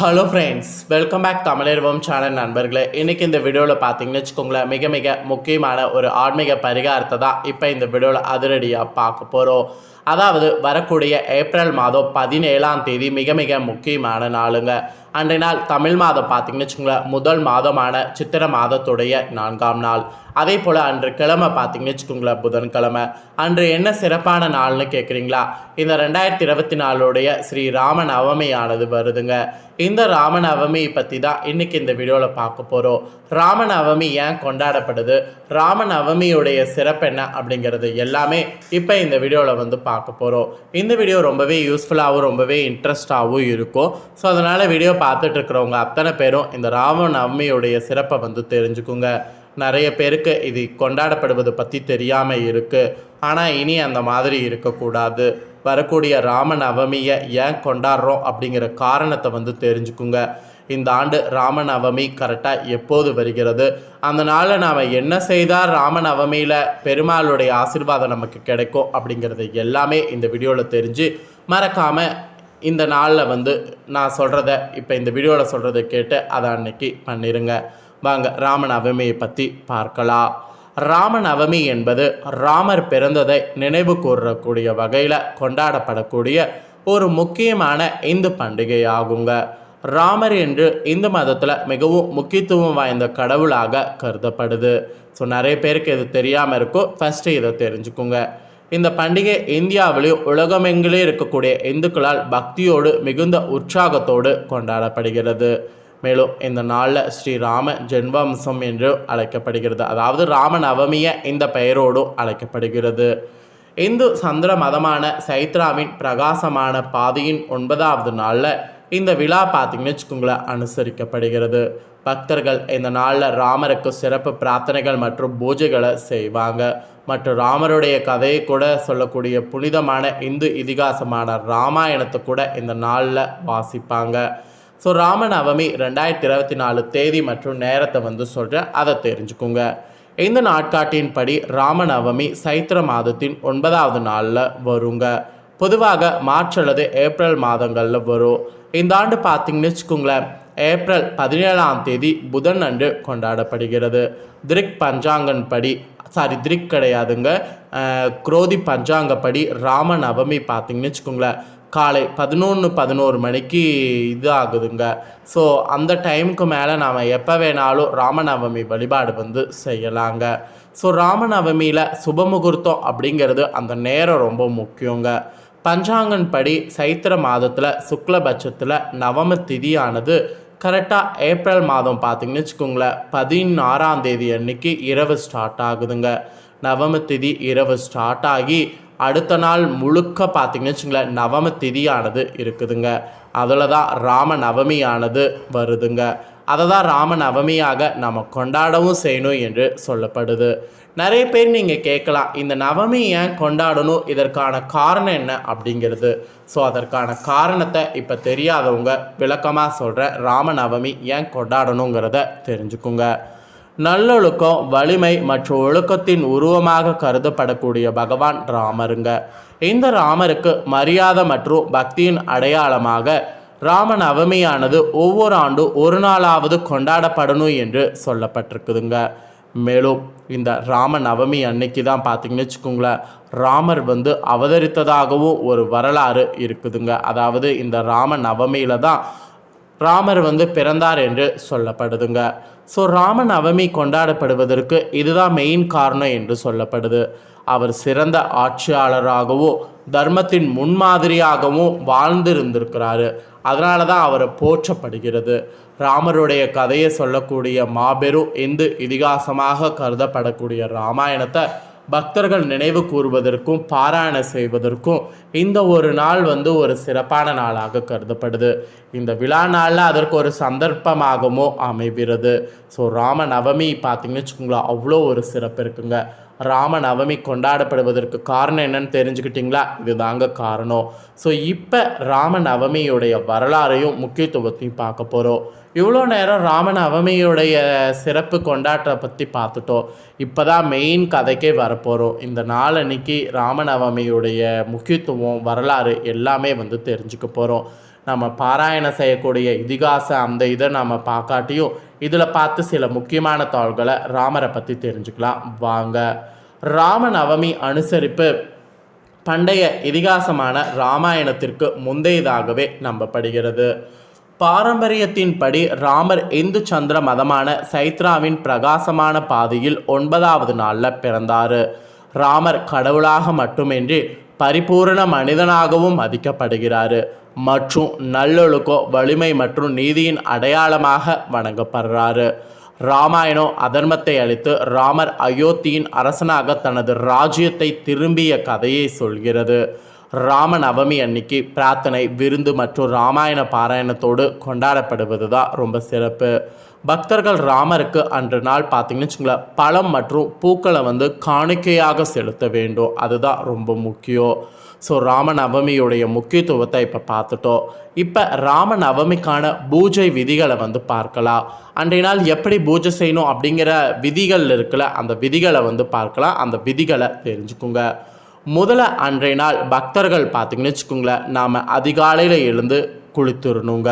Hello friends welcome back Tamizharvam channel நண்பர்களே. இன்றைக்கி இந்த வீடியோவில் பார்த்தீங்கன்னு வச்சுக்கோங்களேன் மிக மிக முக்கியமான ஒரு ஆன்மீக பரிகாரத்தை தான் இப்போ இந்த வீடியோவில் அதிரடியாக பார்க்க போகிறோம் அதாவது வரக்கூடிய ஏப்ரல் மாதம் பதினேழாம் தேதி மிக மிக முக்கியமான நாளுங்க. அன்றைய நாள் தமிழ் மாதம் பார்த்திங்கன்னு வச்சுக்கோங்களேன் முதல் மாதமான சித்திர மாதத்துடைய நான்காம் நாள். அதே போல் அன்று கிழமை பார்த்திங்கன்னு வச்சுக்கோங்களேன் புதன்கிழமை. அன்று என்ன சிறப்பான நாள்னு கேட்குறீங்களா இந்த ரெண்டாயிரத்தி இருபத்தி நாலுடைய ஸ்ரீ ராம நவமியானது வருதுங்க. இந்த ராம நவமி பற்றி தான் இன்றைக்கி இந்த வீடியோவில் பார்க்க போகிறோம் ராம நவமி ஏன் கொண்டாடப்படுது? ராம நவமியுடைய சிறப்பு என்ன அப்படிங்கிறது எல்லாமே இப்போ இந்த வீடியோவில் வந்து பார்க்க போகிறோம் இந்த வீடியோ ரொம்பவே யூஸ்ஃபுல்லாகவும் ரொம்பவே இன்ட்ரெஸ்டாகவும் இருக்கும். ஸோ அதனால் வீடியோ பார்த்துட்ருக்கிறவங்க அத்தனை பேரும் இந்த ராம நவமியுடைய சிறப்பை வந்து தெரிஞ்சுக்குங்க. நிறைய பேருக்கு இது கொண்டாடப்படுவது பற்றி தெரியாமல் இருக்குது ஆனால் இனி அந்த மாதிரி இருக்கக்கூடாது. வரக்கூடிய ராம நவமியை ஏன் கொண்டாடுறோம் அப்படிங்கிற காரணத்தை வந்து தெரிஞ்சுக்குங்க. இந்த ஆண்டு ராம நவமி கரெக்டாக எப்போது வருகிறது? அந்த நாளில் நாம் என்ன செய்தால் ராம நவமியில் பெருமாளுடைய ஆசீர்வாதம் நமக்கு கிடைக்கும் அப்படிங்கிறது எல்லாமே இந்த வீடியோவில் தெரிஞ்சு மறக்காமல் இந்த நாளில் வந்து நான் சொல்கிறத இப்போ இந்த வீடியோவில் சொல்கிறத கேட்டு அதை அன்னைக்கு பண்ணிடுங்க வாங்க ராமநவமியை பற்றி பார்க்கலாம். ராமநவமி என்பது ராமர் பிறந்ததை நினைவு கூறக்கூடிய வகையில் கொண்டாடப்படக்கூடிய ஒரு முக்கியமான இந்து பண்டிகை ஆகுங்க ராமர் என்று இந்து மதத்தில் மிகவும் முக்கியத்துவம் வாய்ந்த கடவுளாக கருதப்படுது. ஸோ நிறைய பேருக்கு இது தெரியாமல் இருக்கும். ஃபஸ்ட்டு இதை தெரிஞ்சுக்குங்க. இந்த பண்டிகை இந்தியாவிலையும் உலகமெங்கிலேயே இருக்கக்கூடிய இந்துக்களால் பக்தியோடு மிகுந்த உற்சாகத்தோடு கொண்டாடப்படுகிறது. மேலும் இந்த நாளில் ஸ்ரீராம ஜென்வம்சம் என்று அழைக்கப்படுகிறது. அதாவது ராம நவமிய இந்த பெயரோடும் அழைக்கப்படுகிறது. இந்து சந்திர மதமான சைத்ராவின் பிரகாசமான பாதையின் ஒன்பதாவது நாளில் இந்த விழா பார்த்திங்கன்னு வச்சுக்கோங்களேன் அனுசரிக்கப்படுகிறது. பக்தர்கள் இந்த நாளில் ராமருக்கு சிறப்பு பிரார்த்தனைகள் மற்றும் பூஜைகளை செய்வாங்க. மற்றும் ராமருடைய கதையை கூட சொல்லக்கூடிய புனிதமான இந்து இதிகாசமான ராமாயணத்தை கூட இந்த நாளில் வாசிப்பாங்க. ஸோ ராமநவமி ரெண்டாயிரத்தி இருபத்தி நாலு தேதி மற்றும் நேரத்தை வந்து சொல்கிறேன் அதை தெரிஞ்சுக்குங்க. இந்த நாட்காட்டின்படி ராமநவமி சைத்திர மாதத்தின் ஒன்பதாவது நாளில் வருங்க. பொதுவாக மார்ச் அல்லது ஏப்ரல் மாதங்களில் வரும். இந்த ஆண்டு பார்த்திங்கன்னு வச்சுக்கோங்களேன் ஏப்ரல் பதினேழாம் தேதி புதன் அன்று கொண்டாடப்படுகிறது. திரிக் பஞ்சாங்கன் படி சாரி திரிக் கிடையாதுங்க. குரோதி பஞ்சாங்கப்படி ராம நவமி பார்த்தீங்கன்னு வச்சுக்கோங்களேன் காலை பதினொன்று பதினோரு மணிக்கு இது ஆகுதுங்க ஸோ அந்த டைமுக்கு மேலே நாம் எப்போ வேணாலும் ராமநவமி வழிபாடு வந்து செய்யலாங்க. ஸோ ராமநவமியில் சுபமுகூர்த்தம் அப்படிங்கிறது அந்த நேரம் ரொம்ப முக்கியங்க. பஞ்சாங்கன் படி சைத்திர மாதத்தில் சுக்லபட்சத்தில் நவம திதியானது கரெக்டாக ஏப்ரல் மாதம் பார்த்தீங்கன்னு வச்சுக்கோங்களேன் பதினாறாம் தேதி அன்னைக்கு இரவு ஸ்டார்ட் ஆகுதுங்க. நவம திதி இரவு ஸ்டார்ட் ஆகி அடுத்த நாள் முழுக்க பார்த்தீங்கன்னு வச்சுங்களேன் நவம திதியானது இருக்குதுங்க. அதில் தான் ராம நவமியானது வருதுங்க. அதை தான் ராம நவமியாக நம்ம கொண்டாடவும் செய்யணும் என்று சொல்லப்படுது. நிறைய பேர் நீங்கள் கேட்கலாம் இந்த நவமி ஏன் கொண்டாடணும் இதற்கான காரணம் என்ன அப்படிங்கிறது. ஸோ அதற்கான காரணத்தை இப்போ தெரியாதவங்க விளக்கமாக சொல்கிற ராம நவமி ஏன் கொண்டாடணுங்கிறத தெரிஞ்சுக்குங்க. நல்லொழுக்கம் வலிமை மற்றும் ஒழுக்கத்தின் உருவமாக கருதப்படக்கூடிய பகவான் ராமருங்க. இந்த ராமருக்கு மரியாதை மற்றும் பக்தியின் அடையாளமாக ராம நவமியானது ஒவ்வொரு ஆண்டும் ஒரு நாளாவது கொண்டாடப்படணும் என்று சொல்லப்பட்டிருக்குதுங்க. மேலும் இந்த ராம நவமி அன்னைக்கு தான் பார்த்தீங்கன்னு வச்சுக்கோங்களேன் ராமர் வந்து அவதரித்ததாகவும் ஒரு வரலாறு இருக்குதுங்க. அதாவது இந்த ராம நவமியில தான் ராமர் வந்து பிறந்தார் என்று சொல்லப்படுதுங்க. ஸோ ராம நவமி கொண்டாடப்படுவதற்கு இதுதான் மெயின் காரணம் என்று சொல்லப்படுது. அவர் சிறந்த ஆட்சியாளராகவும் தர்மத்தின் முன்மாதிரியாகவும் வாழ்ந்திருந்திருக்கிறாரு. அதனால தான் அவரை போற்றப்படுகிறது. ராமருடைய கதையை சொல்லக்கூடிய மாபெரும் இந்து இதிகாசமாக கருதப்படக்கூடிய ராமாயணத்தை பக்தர்கள் நினைவு கூறுவதற்கும் பாராயணம் செய்வதற்கும் இந்த ஒரு நாள் வந்து ஒரு சிறப்பான நாளாக கருதப்படுது. இந்த விழா நாளில் அதற்கு ஒரு சந்தர்ப்பமாகவும் அமைகிறது. ஸோ ராம நவமி பார்த்தீங்கன்னு வச்சுக்கோங்களேன் அவ்வளோ ஒரு சிறப்பு இருக்குங்க. ராம நவமி கொண்டாடப்படுவதற்கு காரணம் என்னன்னு தெரிஞ்சுக்கிட்டிங்களா? இதுதாங்க காரணம். ஸோ இப்போ ராம நவமியுடைய வரலாறையும் முக்கியத்துவத்தையும் பார்க்க போகிறோம் இவ்வளோ நேரம் ராம நவமியுடைய சிறப்பு கொண்டாட்டத்தை பற்றி பார்த்துட்டோம். இப்போ தான் மெயின் கதைக்கே வரப்போகிறோம் இந்த நாள் அன்னைக்கு ராமநவமியுடைய முக்கியத்துவம் வரலாறு எல்லாமே வந்து தெரிஞ்சுக்க போகிறோம் நம்ம பாராயணம் செய்யக்கூடிய இதிகாச அந்த இதை நம்ம பார்க்காட்டியும் இதில் பார்த்து சில முக்கியமான தாள்களை ராமரை பற்றி தெரிஞ்சுக்கலாம். வாங்க. ராமநவமி அனுசரிப்பு பண்டைய இதிகாசமான ராமாயணத்திற்கு முந்தையதாகவே நம்பப்படுகிறது. பாரம்பரியத்தின்படி ராமர் இந்து சந்திர மதமான சைத்ராவின் பிரகாசமான பாதையில் ஒன்பதாவது நாளில் பிறந்தார். ராமர் கடவுளாக மட்டுமின்றி பரிபூரண மனிதனாகவும் மதிக்கப்படுகிறார். மற்றும் நல்லொழுக்கோ வலிமை மற்றும் நீதியின் அடையாளமாக வணங்கப்படுறாரு. ராமாயணம் அதர்மத்தை அழித்து ராமர் அயோத்தியின் அரசனாக தனது ராஜ்யத்தை திரும்பிய கதையை சொல்கிறது. ராம நவமி அன்னைக்கு பிரார்த்தனை விருந்து மற்றும் ராமாயண பாராயணத்தோடு கொண்டாடப்படுவது தான் ரொம்ப சிறப்பு. பக்தர்கள் ராமருக்கு அன்று நாள் பார்த்தீங்கன்னு வச்சுங்களேன் பழம் மற்றும் பூக்களை வந்து காணிக்கையாக செலுத்த வேண்டும். அதுதான் ரொம்ப முக்கியம். ஸோ ராமநவமியுடைய முக்கியத்துவத்தை இப்போ பார்த்துட்டோம். இப்போ ராமநவமிக்கான பூஜை விதிகளை வந்து பார்க்கலாம். அன்றைய நாள் எப்படி பூஜை செய்யணும் அப்படிங்கிற விதிகள் இருக்குல்ல அந்த விதிகளை வந்து பார்க்கலாம். அந்த விதிகளை தெரிஞ்சுக்குங்க. முதல்ல அன்றைய நாள் பக்தர்கள் பார்த்தீங்கன்னு வச்சுக்கோங்களேன் நாம் அதிகாலையில் எழுந்து குளித்துடணுங்க.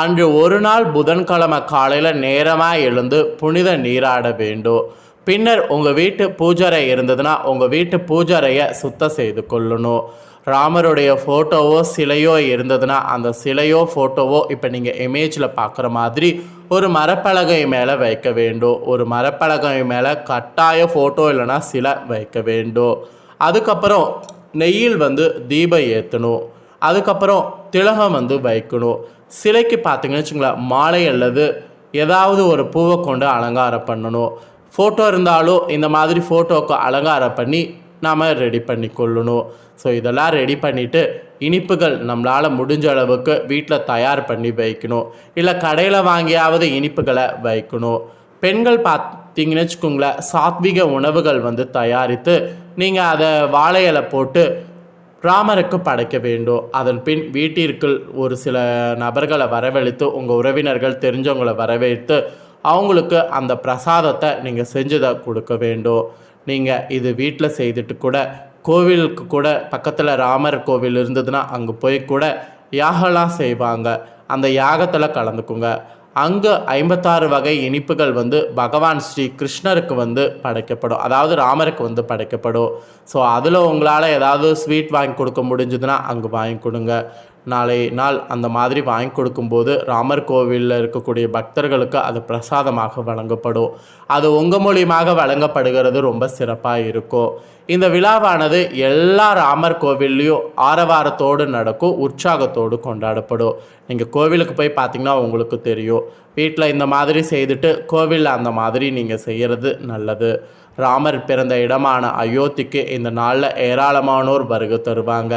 அன்று ஒரு நாள் புதன்கிழமை காலையில் நேரமாக எழுந்து புனித நீராட வேண்டும். பின்னர் உங்கள் வீட்டு பூஜரை இருந்ததுன்னா உங்கள் வீட்டு பூஜரையை சுத்தம் செய்து கொள்ளணும். ராமருடைய ஃபோட்டோவோ சிலையோ இருந்ததுன்னா அந்த சிலையோ ஃபோட்டோவோ இப்போ நீங்கள் இமேஜில் பார்க்குற மாதிரி ஒரு மரப்பலகை மேலே வைக்க வேண்டும். ஒரு மரப்பலகை மேலே கட்டாய ஃபோட்டோ இல்லைன்னா சிலை வைக்க வேண்டும். அதுக்கப்புறம் நெய்யில் வந்து தீபம் ஏற்றணும் அதுக்கப்புறம் திலகம் வந்து வைக்கணும். சிலைக்கு பார்த்தீங்கன்னு வச்சுங்களேன் மாலை அல்லது ஏதாவது ஒரு பூவை கொண்டு அலங்காரம் பண்ணணும். ஃபோட்டோ இருந்தாலும் இந்த மாதிரி ஃபோட்டோவுக்கு அலங்காரம் பண்ணி நாம் ரெடி பண்ணி கொள்ளணும் ஸோ இதெல்லாம் ரெடி பண்ணிவிட்டு இனிப்புகள் நம்மளால் முடிஞ்ச அளவுக்கு வீட்டில் தயார் பண்ணி வைக்கணும். இல்லை கடையில் வாங்கியாவது இனிப்புகளை வைக்கணும். பெண்கள் பார்த்தீங்கன்னு வச்சுக்கோங்களேன் சாத்விக உணவுகள் வந்து தயாரித்து நீங்கள் அதை வாழை இலை போட்டு ராமருக்கு படைக்க வேண்டும். அதன் பின் வீட்டிற்குள் ஒரு சில நபர்களை வரவழைத்து உங்கள் உறவினர்கள் தெரிஞ்சவங்களை வரவேற்று அவங்களுக்கு அந்த பிரசாதத்தை நீங்கள் செஞ்சுதை கொடுக்க வேண்டும். நீங்கள் இது வீட்டில் செய்துட்டு கூட கோவிலுக்கு கூட பக்கத்தில் ராமர் கோவில் இருந்ததுன்னா அங்கே போய் கூட யாகலாம் செய்வாங்க. அந்த யாகத்தில் கலந்துக்குங்க. அங்கே ஐம்பத்தாறு வகை இனிப்புகள் வந்து பகவான் ஸ்ரீ கிருஷ்ணருக்கு வந்து படைக்கப்படும். அதாவது ராமருக்கு வந்து படைக்கப்படும். ஸோ அதில் உங்களால் ஏதாவது ஸ்வீட் வாங்கி கொடுக்க முடிஞ்சதுன்னா அங்கே வாங்கி கொடுங்க. நாளை நாள் அந்த மாதிரி வாங்கி கொடுக்கும்போது ராமர் கோவிலில் இருக்கக்கூடிய பக்தர்களுக்கு அது பிரசாதமாக வழங்கப்படும். அது உங்கள் மூலியமாக வழங்கப்படுகிறது ரொம்ப சிறப்பாக இருக்கும். இந்த விழாவானது எல்லா ராமர் கோவில்லையும் ஆரவாரத்தோடு நடக்கும் உற்சாகத்தோடு கொண்டாடப்படும். நீங்கள் கோவிலுக்கு போய் பார்த்தீங்கன்னா உங்களுக்கு தெரியும். வீட்டில் இந்த மாதிரி செய்துட்டு கோவிலில் அந்த மாதிரி நீங்கள் செய்கிறது நல்லது. ராமர் பிறந்த இடமான அயோத்திக்கு இந்த நாளில் ஏராளமானோர் வருகை தருவாங்க.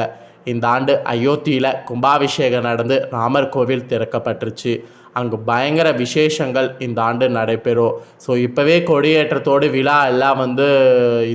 இந்த ஆண்டு அயோத்தியில் கும்பாபிஷேகம் நடந்து ராமர் கோவில் திறக்கப்பட்டுருச்சு. அங்கு பயங்கர விசேஷங்கள் இந்த ஆண்டு நடைபெறும். ஸோ இப்போவே கொடியேற்றத்தோடு விழா எல்லாம் வந்து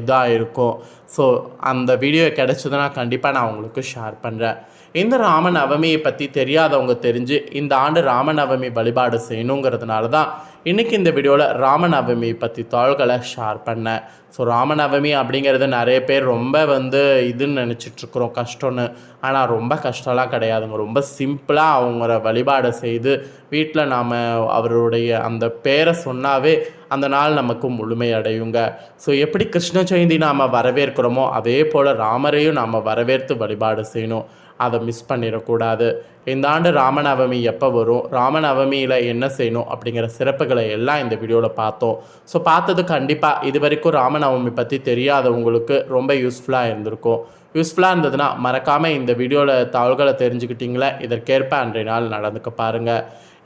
இதாக இருக்கும் ஸோ அந்த வீடியோ கிடச்சதுன்னா கண்டிப்பாக நான் உங்களுக்கு ஷேர் பண்ணுறேன் இந்த ராமநவமியை பற்றி தெரியாதவங்க தெரிஞ்சு இந்த ஆண்டு ராமநவமி வழிபாடு செய்யணுங்கிறதுனால தான் இன்றைக்கி இந்த வீடியோவில் ராமநவமி பற்றி தாள்களை ஷேர் பண்ணேன். ஸோ ராமநவமி அப்படிங்கிறது நிறைய பேர் ரொம்ப வந்து இதுன்னு நினச்சிட்ருக்குறோம் கஷ்டம்னு. ஆனால் ரொம்ப கஷ்டம்லாம் கிடையாதுங்க ரொம்ப சிம்பிளாக அவங்கள வழிபாடு செய்து வீட்டில் நாம் அவருடைய அந்த பேரை சொன்னாவே அந்த நாள் நமக்கு முழுமையடையுங்க ஸோ எப்படி கிருஷ்ண ஜெயந்தி நாம் வரவேற்கிறோமோ அதே போல் ராமரையும் நாம் வரவேற்று வழிபாடு செய்யணும். அதை மிஸ் பண்ணிடக்கூடாது. இந்த ஆண்டு ராமநவமி எப்போ வரும்? ராமநவமியில் என்ன செய்யணும்? அப்படிங்கிற சிறப்புகளை எல்லாம் இந்த வீடியோவில் பார்த்தோம். ஸோ பார்த்தது கண்டிப்பாக இது வரைக்கும் ராமநவமி பற்றி தெரியாதவங்களுக்கு ரொம்ப யூஸ்ஃபுல்லாக இருந்திருக்கும். யூஸ்ஃபுல்லாக இருந்ததுன்னா மறக்காமல் இந்த வீடியோவில் தாள்களை தெரிஞ்சுக்கிட்டீங்களே? இதற்கேற்ப அன்றைய நாள் நடந்துக்க பாருங்கள்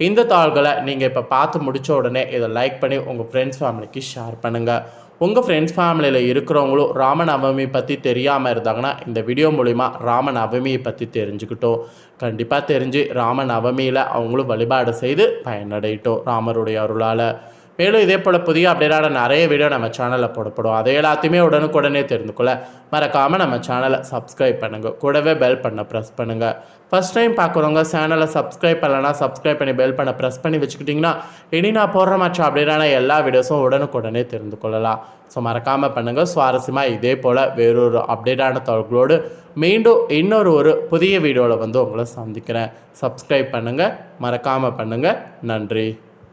இந்த தாள்களை நீங்கள் இப்போ பார்த்து முடித்த உடனே இதை லைக் பண்ணி உங்கள் ஃப்ரெண்ட்ஸ் ஃபேமிலிக்கு ஷேர் பண்ணுங்கள் உங்கள் ஃப்ரெண்ட்ஸ் ஃபேமிலியில் இருக்கிறவங்களும் ராமநவமி பற்றி தெரியாமல் இருந்தாங்கன்னா இந்த வீடியோ மூலிமா ராமநவமியை பற்றி தெரிஞ்சுக்கிட்டோம். கண்டிப்பாக தெரிஞ்சு ராமநவமியில் அவங்களும் வழிபாடு செய்து பயனடையிட்டோம் ராமருடைய அருளால். மேலும் இதே போல் புதிய அப்டேட்டான நிறைய வீடியோ நம்ம சேனலில் போடப்படும். அதை எல்லாத்தையுமே உடனுக்குடனே தெரிந்து கொள்ள மறக்காமல் நம்ம சேனலை சப்ஸ்கிரைப் பண்ணுங்கள் கூடவே பெல் பண்ண ப்ரெஸ் பண்ணுங்கள் ஃபஸ்ட் டைம் பார்க்குறவங்க சேனலை சப்ஸ்கிரைப் பண்ணலன்னா சப்ஸ்கிரைப் பண்ணி பெல் பண்ண ப்ரெஸ் பண்ணி வச்சுக்கிட்டிங்கன்னா இனி நான் போடுற மற்ற அப்டேட்டான எல்லா வீடியோஸும் உடனுக்குடனே தெரிந்து கொள்ளலாம் ஸோ மறக்காமல் பண்ணுங்கள் சுவாரஸ்யமாக இதே போல் வேறொரு அப்டேட்டான தகவல்களோடு மீண்டும் இன்னொரு ஒரு புதிய வீடியோவில் வந்து உங்களை சந்திக்கிறேன். சப்ஸ்கிரைப் பண்ணுங்கள் மறக்காமல் பண்ணுங்கள் நன்றி.